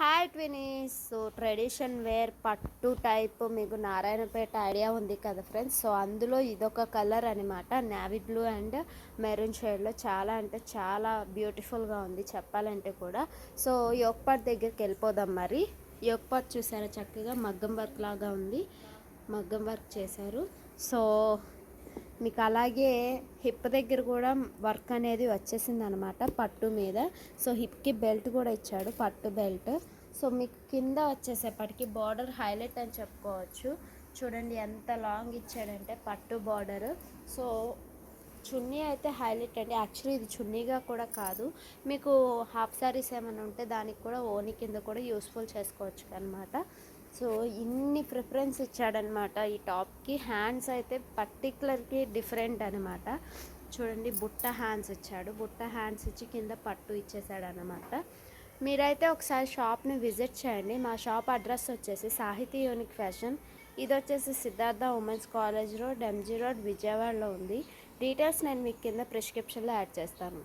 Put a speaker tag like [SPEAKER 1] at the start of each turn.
[SPEAKER 1] Hi ట్వినీస్ so tradition wear పట్టు type మీకు నారాయణపేట ఐడియా ఉంది కదా ఫ్రెండ్స్ సో అందులో ఇదొక కలర్ అనమాట నావీ బ్లూ అండ్ మెరూన్ షేడ్లో చాలా అంటే చాలా బ్యూటిఫుల్గా ఉంది చెప్పాలంటే కూడా. సో యోగపాట్ దగ్గరికి వెళ్ళిపోదాం మరి. యోగపాట్ చూసారా చక్కగా? మగ్గం వర్క్ లాగా ఉంది. మగ్గం వర్క్ చేశారు. సో మీకు అలాగే హిప్ దగ్గర కూడా వర్క్ అనేది వచ్చేసింది అనమాట పట్టు మీద. సో హిప్కి బెల్ట్ కూడా ఇచ్చాడు పట్టు బెల్ట్. సో మీకు కింద వచ్చేసేపటికి బార్డర్ హైలైట్ అని చెప్పుకోవచ్చు. చూడండి ఎంత లాంగ్ ఇచ్చాడంటే పట్టు బార్డర్. సో చున్నీ అయితే హైలైట్ అండి. యాక్చువల్లీ ఇది చున్నీగా కూడా కాదు. మీకు హాఫ్ సారీస్ ఏమైనా ఉంటే దానికి కూడా ఓని కింద కూడా యూస్ఫుల్ చేసుకోవచ్చు అనమాట సో ఇన్ని ప్రిఫరెన్స్ ఇచ్చాడనమాట. ఈ టాప్కి హ్యాండ్స్ అయితే పర్టికులర్కి డిఫరెంట్ అనమాట. చూడండి బుట్ట హ్యాండ్స్ ఇచ్చాడు. బుట్ట హ్యాండ్స్ ఇచ్చి కింద పట్టు ఇచ్చేసాడు అనమాట మీరైతే ఒకసారి షాప్ని విజిట్ చేయండి. మా షాప్ అడ్రస్ వచ్చేసి సాహితీ యూనిక్ ఫ్యాషన్. ఇది వచ్చేసి Siddhartha women's college road MG road విజయవాడలో ఉంది. డీటెయిల్స్ నేను మీకు కింద ప్రిస్క్రిప్షన్లో యాడ్ చేస్తాను.